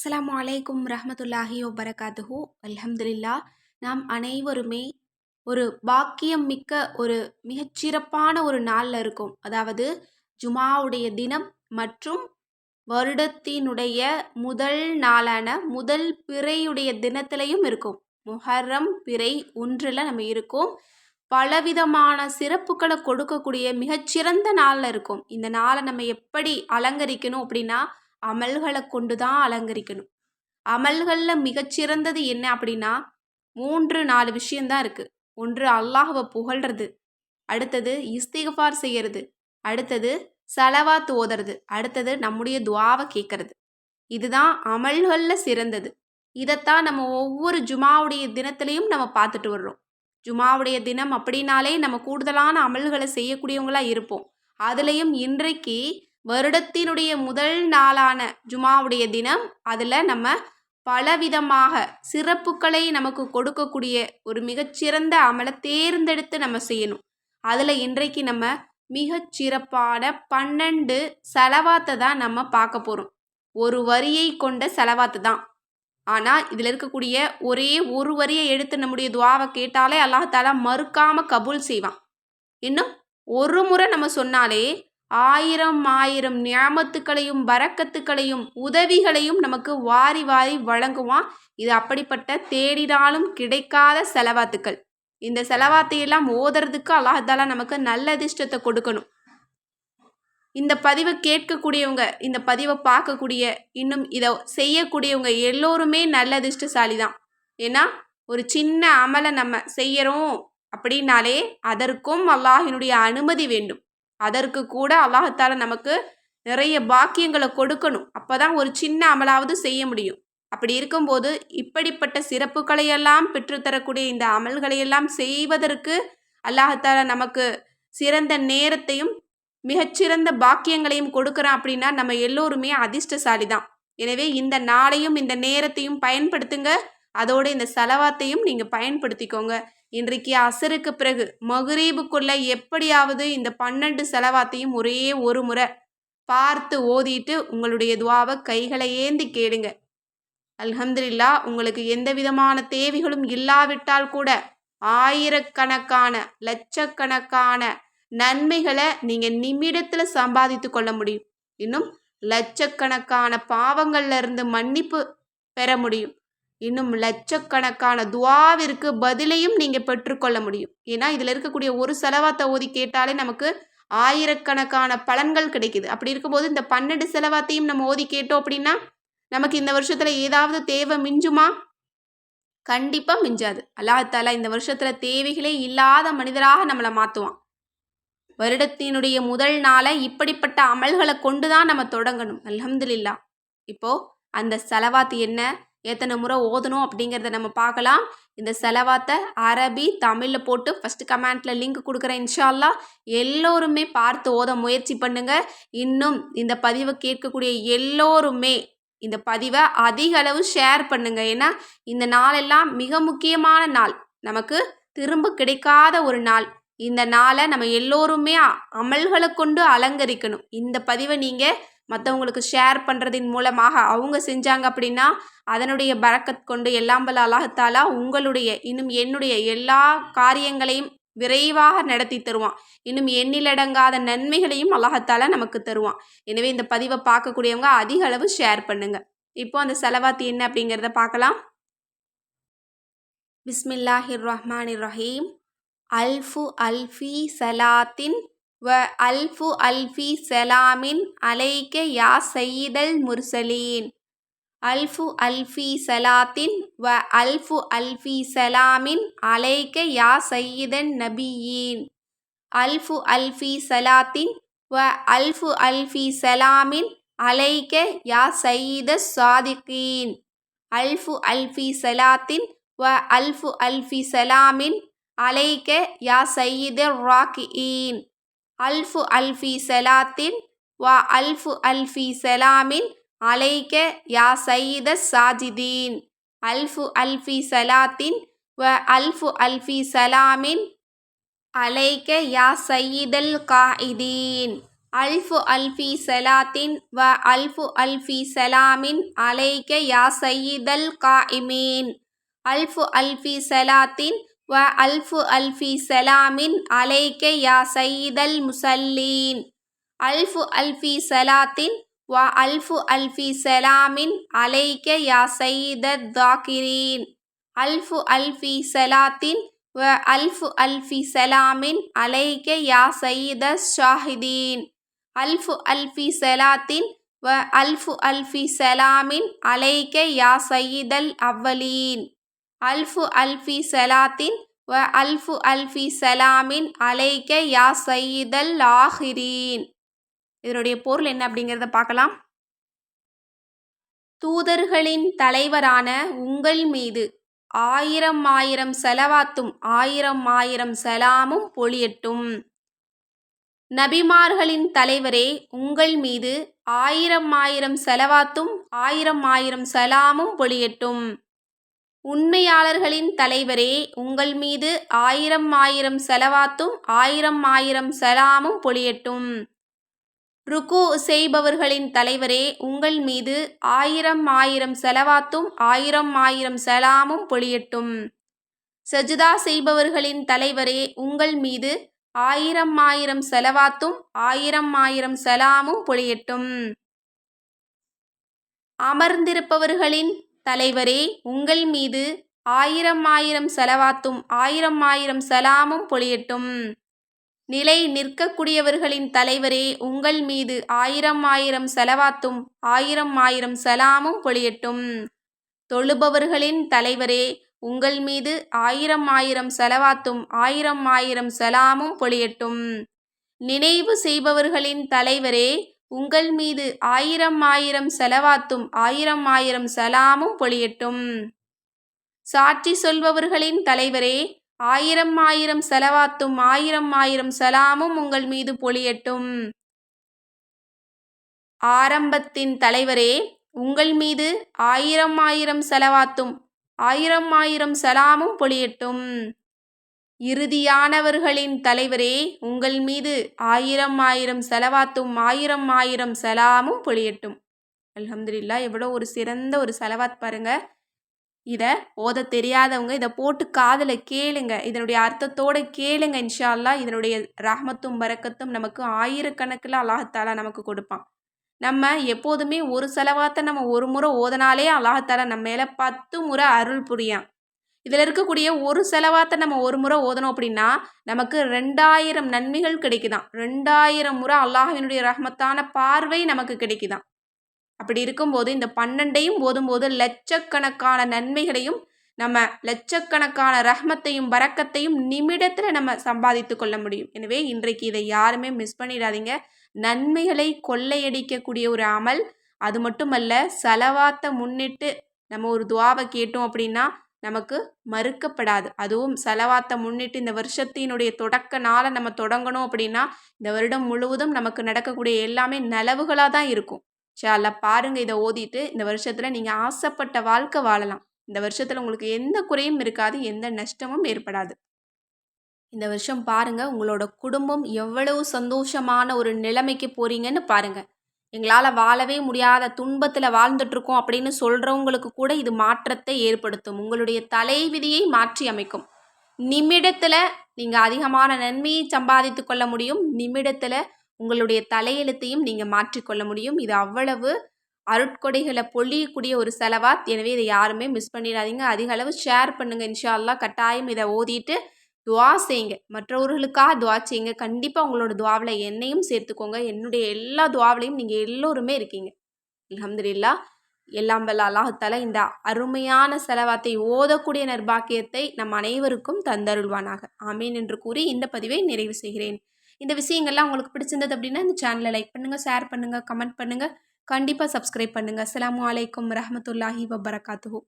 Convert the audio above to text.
அஸ்லாம் வலைக்கும் ரஹமத்துல்லாஹி வபரகாத்துஹு. அல்ஹம்துலில்லா நாம் அனைவருமே ஒரு பாக்கியம் மிக்க ஒரு மிகச்சிறப்பான ஒரு நாளில் இருக்கும். அதாவது ஜுமாவுடைய தினம் மற்றும் வருடத்தினுடைய முதல் நாளான முதல் பிறையுடைய தினத்திலையும் இருக்கும். முஹர்ரம் பிறை ஒன்றில் நம்ம இருக்கோம். பலவிதமான சிறப்புகளை கொடுக்கக்கூடிய மிகச்சிறந்த நாளில் இருக்கும். இந்த நாளை நம்ம எப்படி அலங்கரிக்கணும் அப்படின்னா அமல்களை கொண்டு தான் அலங்கரிக்கணும். அமல்களில் மிகச்சிறந்தது என்ன அப்படின்னா மூன்று நாலு விஷயந்தான் இருக்குது ஒன்று அல்லாஹுவை புகழ்றது. அடுத்தது இஸ்திகஃபார் செய்கிறது அடுத்தது செலவாத்து ஓதுறது. அடுத்தது நம்முடைய துவாவை கேட்கறது இதுதான் அமல்களில் சிறந்தது. இதைத்தான் நம்ம ஒவ்வொரு ஜுமாவுடைய தினத்திலையும் நம்ம பார்த்துட்டு வர்றோம். ஜுமாவுடைய தினம் அப்படின்னாலே நம்ம கூடுதலான அமல்களை செய்யக்கூடியவங்களாக இருப்போம். அதுலேயும் இன்றைக்கு வருடத்தினுடைய முதல் நாளான ஜுமாவுடைய தினம். அதில் நம்ம பலவிதமாக சிறப்புகளை நமக்கு கொடுக்கக்கூடிய ஒரு மிகச்சிறந்த அமலை தேர்ந்தெடுத்து நம்ம செய்யணும். அதில் இன்றைக்கு நம்ம மிகச்சிறப்பான பன்னெண்டு செலவாத்தை தான் நம்ம பார்க்க போகிறோம் ஒரு வரியை கொண்ட செலவாத்து தான். ஆனால் இதில் இருக்கக்கூடிய ஒரே ஒரு வரியை எடுத்து நம்முடைய துவாவை கேட்டாலே அல்லாஹாலா மறுக்காமல் கபூல் செய்வான். இன்னும் ஒரு முறை நம்ம சொன்னாலே ஆயிரம் ஆயிரம் ஞாபத்துக்களையும் வரக்கத்துக்களையும் உதவிகளையும் நமக்கு வாரி வாரி வழங்குவான். இது அப்படிப்பட்ட தேடினாலும் கிடைக்காத செலவாத்துக்கள். இந்த செலவாத்தையெல்லாம் ஓதுறதுக்கு அல்லாஹாலா நமக்கு நல்ல அதிர்ஷ்டத்தை கொடுக்கணும். இந்த பதிவை கேட்கக்கூடியவங்க இந்த பதிவை பார்க்கக்கூடிய இன்னும் இதை செய்யக்கூடியவங்க எல்லோருமே நல்ல அதிர்ஷ்டசாலி தான் ஏன்னா ஒரு சின்ன அமலை நம்ம செய்யறோம் அப்படின்னாலே அதற்கும் அல்லாஹினுடைய அனுமதி வேண்டும். அதற்கு கூட அல்லாஹத்தால நமக்கு நிறைய பாக்கியங்களை கொடுக்கணும். அப்போ தான் ஒரு சின்ன அமலாவது செய்ய முடியும். அப்படி இருக்கும்போது இப்படிப்பட்ட சிறப்புகளையெல்லாம் பெற்றுத்தரக்கூடிய இந்த அமல்களையெல்லாம் செய்வதற்கு அல்லாஹத்தால நமக்கு சிறந்த நேரத்தையும் மிகச்சிறந்த பாக்கியங்களையும் கொடுக்குறான் அப்படின்னா நம்ம எல்லோருமே அதிர்ஷ்டசாலி தான் எனவே இந்த நாளையும் இந்த நேரத்தையும் பயன்படுத்துங்க. அதோடு இந்த செலவாத்தையும் நீங்கள் பயன்படுத்திக்கோங்க. இன்றைக்கு அசருக்கு பிறகு மகுரீபுக்குள்ள எப்படியாவது இந்த பன்னெண்டு செலவாத்தையும் ஒரே ஒரு முறை பார்த்து ஓதிட்டு உங்களுடைய துவாவை கைகளை ஏந்தி கேளுங்க. அல்ஹம்துல்லா உங்களுக்கு எந்த விதமான தேவைகளும் இல்லாவிட்டால் கூட ஆயிரக்கணக்கான லட்சக்கணக்கான நன்மைகளை நீங்கள் நிமிடத்தில் சம்பாதித்து கொள்ள முடியும். இன்னும் லட்சக்கணக்கான பாவங்கள்ல இருந்து மன்னிப்பு பெற முடியும். இன்னும் லட்சக்கணக்கான துவாவிற்கு பதிலையும் நீங்கள் பெற்றுக்கொள்ள முடியும். ஏன்னா இதில் இருக்கக்கூடிய ஒரு செலவாத்தை ஓதி கேட்டாலே நமக்கு ஆயிரக்கணக்கான பலன்கள் கிடைக்குது. அப்படி இருக்கும்போது இந்த பன்னெண்டு செலவாத்தையும் நம்ம ஓதி கேட்டோம் அப்படின்னா நமக்கு இந்த வருஷத்தில் ஏதாவது தேவை மிஞ்சுமா? கண்டிப்பாக மிஞ்சாது. அல்லாஹாலா இந்த வருஷத்தில் தேவைகளே இல்லாத மனிதராக நம்மளை மாற்றுவான் வருடத்தினுடைய முதல் நாளை இப்படிப்பட்ட அமல்களை கொண்டு தான் நம்ம தொடங்கணும். அலமதுல்லா இப்போது அந்த செலவாத்து என்ன? எத்தனை முறை ஓதணும் அப்படிங்கிறத நம்ம பார்க்கலாம். இந்த செலவாத்தை அரபி தமிழில் போட்டு ஃபஸ்ட்டு கமெண்ட்டில் லிங்க் கொடுக்குறேன் இன்ஷால்லா. எல்லோருமே பார்த்து ஓத முயற்சி பண்ணுங்க. இன்னும் இந்த பதிவை கேட்கக்கூடிய எல்லோருமே இந்த பதிவை அதிக அளவு ஷேர் பண்ணுங்கள் ஏன்னா இந்த நாளெல்லாம் மிக முக்கியமான நாள். நமக்கு திரும்ப கிடைக்காத ஒரு நாள். இந்த நாளை நம்ம எல்லோருமே அமல்களை கொண்டு அலங்கரிக்கணும். இந்த பதிவை நீங்கள் மற்றவங்களுக்கு ஷேர் பண்ணுறதின் மூலமாக அவங்க செஞ்சாங்க அப்படின்னா அதனுடைய பறக்கத் கொண்டு எல்லாம் வல்ல அல்லாஹத்தாலா உங்களுடைய இன்னும் என்னுடைய எல்லா காரியங்களையும் விரைவாக நடத்தி தருவான். இன்னும் எண்ணிலடங்காத நன்மைகளையும் அல்லாஹத்தாலா நமக்கு தருவான். எனவே இந்த பதிவை பார்க்கக்கூடியவங்க அதிக அளவு ஷேர் பண்ணுங்க. இப்போ அந்த செலவாத்து என்ன அப்படிங்கிறத பார்க்கலாம். பிஸ்மில்லாஹிர் ரஹ்மான் ரஹீம் அல்ஃபு அல்ஃபி சலாத்தின் வ அல்ஃபு அல்ஃபி சலாமின் அலைக்க யா சையீதல் முர்சலீன். அல்ஃபு அல்ஃபி சலாத்தின் வ அல்ஃபு அல்ஃபி சலாமின் அலைக்க யா சையீதன் நபியீன். அல்ஃபு அல்ஃபி சலாத்தின் வ அல்ஃபு அல்ஃபி சலாமின் அலைக்க யா சையீத சாதிக்கீன் அல்ஃபு அல்ஃபி சலாத்தின் வ அல்ஃபு அல்ஃபி சலாமின் அலைக்க யா சையீத ராக்கியின். அல்ஃபு அல்ஃபி சலாத்தின் வா அல்ஃபு அல்ஃபி சலாமின் அலைக யா சயீத சாஜிதீன். அல்ஃபு அல்ஃபி சலாத்தின் வ அல்ஃபு அல்ஃபி சலாமின் அலைக யா சயீதல் காயிதீன். அல்ஃபு அல்ஃபி சலாத்தின் வ அல்ஃபு அல்ஃபி சலாமின் அலைக யா சையீதல் காயிமீன். அல்ஃபு அல்ஃபி சலாத்தின் வ அல்ஃபு அல்ஃபி சலாமின் அலைக்க யா சயீதல் முசல்லீன். அல்ஃபு அல்ஃபி சலாத்தின் வ அல்ஃபு அல்ஃபி சலாமின் அலைக்க யா சயீதத் தாக்கிரீன். அல்ஃபு அல்ஃபி சலாத்தின் வ அல்ஃபு அல்ஃபி சலாமின் அலைக்க யா சயீத ஷாஹிதீன். அல்ஃபு அல்ஃபி சலாத்தின் வ அல்ஃபு அல்ஃபி சலாமின் அலைக்க யா சயீதல் அவ்வலீன் அல்ஃபு அல்ஃபி சலாத்தின் வ அல்ஃபு அல்ஃபி சலாமின் அலைக்க யா சையீதல் ஆஹிரீன் இதனுடைய பொருள் என்ன அப்படிங்கிறத பார்க்கலாம். தூதர்களின் தலைவரான உங்கள் மீது ஆயிரம் ஆயிரம் செலவாத்தும் ஆயிரம் ஆயிரம் செலாமும் பொழியட்டும். நபிமார்களின் தலைவரே உங்கள் மீது ஆயிரம் ஆயிரம் செலவாத்தும் ஆயிரம் ஆயிரம் செலாமும் பொழியட்டும். உண்மையாளர்களின் தலைவரே உங்கள் மீது ஆயிரம் ஆயிரம் செலவாத்தும் ஆயிரம் ஆயிரம் சலாமும் பொழியட்டும். ருக்கு செய்பவர்களின் தலைவரே உங்கள் மீது ஆயிரம் ஆயிரம் செலவாத்தும் ஆயிரம் ஆயிரம் சலாமும் பொழியட்டும். சஜிதா செய்பவர்களின் தலைவரே உங்கள் மீது ஆயிரம் ஆயிரம் செலவாத்தும் ஆயிரம் ஆயிரம் சலாமும் பொழியட்டும். அமர்ந்திருப்பவர்களின் தலைவரே உங்கள் மீது ஆயிரம் ஆயிரம் செலவாத்தும் ஆயிரம் ஆயிரம் சலாமும் பொழியட்டும். நிலை நிற்கக்கூடியவர்களின் தலைவரே உங்கள் மீது ஆயிரம் ஆயிரம் செலவாத்தும் ஆயிரம் ஆயிரம் சலாமும் பொழியட்டும். தொழுபவர்களின் தலைவரே உங்கள் மீது ஆயிரம் ஆயிரம் செலவாத்தும் ஆயிரம் ஆயிரம் சலாமும் பொழியட்டும். நினைவு செய்பவர்களின் தலைவரே உங்கள் மீது ஆயிரம் ஆயிரம் செலவாத்தும் ஆயிரம் ஆயிரம் சலாமும் பொழியட்டும். சாட்சி சொல்பவர்களின் தலைவரே ஆயிரம் ஆயிரம் செலவாத்தும் ஆயிரம் ஆயிரம் சலாமும் உங்கள் மீது பொழியட்டும். ஆரம்பத்தின் தலைவரே உங்கள் மீது ஆயிரம் ஆயிரம் செலவாத்தும் ஆயிரம் ஆயிரம் சலாமும் பொழியட்டும். இறுதியானவர்களின் தலைவரே உங்கள் மீது ஆயிரம் ஆயிரம் செலவாத்தும் ஆயிரம் ஆயிரம் செலாமும் பொழியட்டும். அலமதுல்லா எவ்வளோ ஒரு சிறந்த ஒரு செலவாத் பாருங்கள் இதை ஓத தெரியாதவங்க இதை போட்டு காதில் கேளுங்க. இதனுடைய அர்த்தத்தோடு கேளுங்க இன்ஷா இதனுடைய ரஹமத்தும் பறக்கத்தும் நமக்கு ஆயிரக்கணக்கில் அல்லாஹத்தாலா நமக்கு கொடுப்பான். நம்ம எப்போதுமே ஒரு செலவாத்தை நம்ம ஒரு முறை ஓதனாலே அல்லாஹத்தாலா நம்ம மேலே பத்து முறை அருள் புரியான். இதில் இருக்கக்கூடிய ஒரு செலவாத்தை நம்ம ஒரு முறை ஓதணும் அப்படின்னா நமக்கு ரெண்டாயிரம் நன்மைகள் கிடைக்குதான். ரெண்டாயிரம் முறை அல்லாஹினுடைய ரஹமத்தான பார்வை நமக்கு கிடைக்குதான். அப்படி இருக்கும்போது இந்த பன்னெண்டையும் ஓதும்போது லட்சக்கணக்கான நன்மைகளையும் நம்ம லட்சக்கணக்கான ரஹ்மத்தையும் பறக்கத்தையும் நிமிடத்தில் நம்ம சம்பாதித்து கொள்ள முடியும். எனவே இன்றைக்கு இதை யாருமே மிஸ் பண்ணிடாதீங்க. நன்மைகளை கொள்ளையடிக்கக்கூடிய ஒரு அமல். அது மட்டுமல்ல செலவாத்தை முன்னிட்டு நம்ம ஒரு துவாவை கேட்டோம் அப்படின்னா நமக்கு மறுக்கப்படாது. அதுவும் செலவாத்தை முன்னிட்டு இந்த வருஷத்தினுடைய தொடக்க நாளை நம்ம தொடங்கணும் அப்படின்னா இந்த வருடம் முழுவதும் நமக்கு நடக்கக்கூடிய எல்லாமே நலவுகளாக தான் இருக்கும். ஷால பாருங்கள் இதை ஓதிட்டு இந்த வருஷத்தில் நீங்கள் ஆசைப்பட்ட வாழ்க்கை வாழலாம். இந்த வருஷத்தில் உங்களுக்கு எந்த குறையும் இருக்காது எந்த நஷ்டமும் ஏற்படாது. இந்த வருஷம் பாருங்கள் உங்களோட குடும்பம் எவ்வளவு சந்தோஷமான ஒரு நிலைமைக்கு போகிறீங்கன்னு பாருங்கள் எங்களால் வாழவே முடியாத துன்பத்தில் வாழ்ந்துட்டுருக்கோம் அப்படின்னு சொல்கிறவங்களுக்கு கூட இது மாற்றத்தை ஏற்படுத்தும். உங்களுடைய தலைவிதியை மாற்றி அமைக்கும். நிமிடத்தில் நீங்கள் அதிகமான நன்மையை சம்பாதித்து கொள்ள முடியும். நிமிடத்தில் உங்களுடைய தலையெழுத்தையும் நீங்கள் மாற்றிக்கொள்ள முடியும். இது அவ்வளவு அருட்கொடைகளை பொழியக்கூடிய ஒரு செலவாத் எனவே இதை யாருமே மிஸ் பண்ணிடாதீங்க. அதிக அளவு ஷேர் பண்ணுங்கள் இன்ஷா அல்லா கட்டாயம் இதை ஓதிட்டு துவா செய்யுங்க. மற்றவர்களுக்காக துவா செய்யுங்க. கண்டிப்பாக உங்களோட துவாவில் என்னையும் சேர்த்துக்கோங்க. என்னுடைய எல்லா துவாவிலையும் நீங்கள் எல்லோருமே இருக்கீங்க. அலமதுல்லா எல்லாம் வல்ல அல்லாஹால இந்த அருமையான செலவாத்தை ஓதக்கூடிய நர்பாக்கியத்தை நம் அனைவருக்கும் தந்தருள்வானாக. ஆமீன் என்று கூறி இந்த பதிவை நிறைவு செய்கிறேன். இந்த விஷயங்கள்லாம் உங்களுக்கு பிடிச்சிருந்தது அப்படின்னா இந்த சேனலை லைக் பண்ணுங்கள் ஷேர் பண்ணுங்கள் கமெண்ட் பண்ணுங்கள் கண்டிப்பாக சப்ஸ்கிரைப் பண்ணுங்கள் அஸ்லாம் வலைக்கம் ரஹமத்துல்லாஹி வபரகாத்து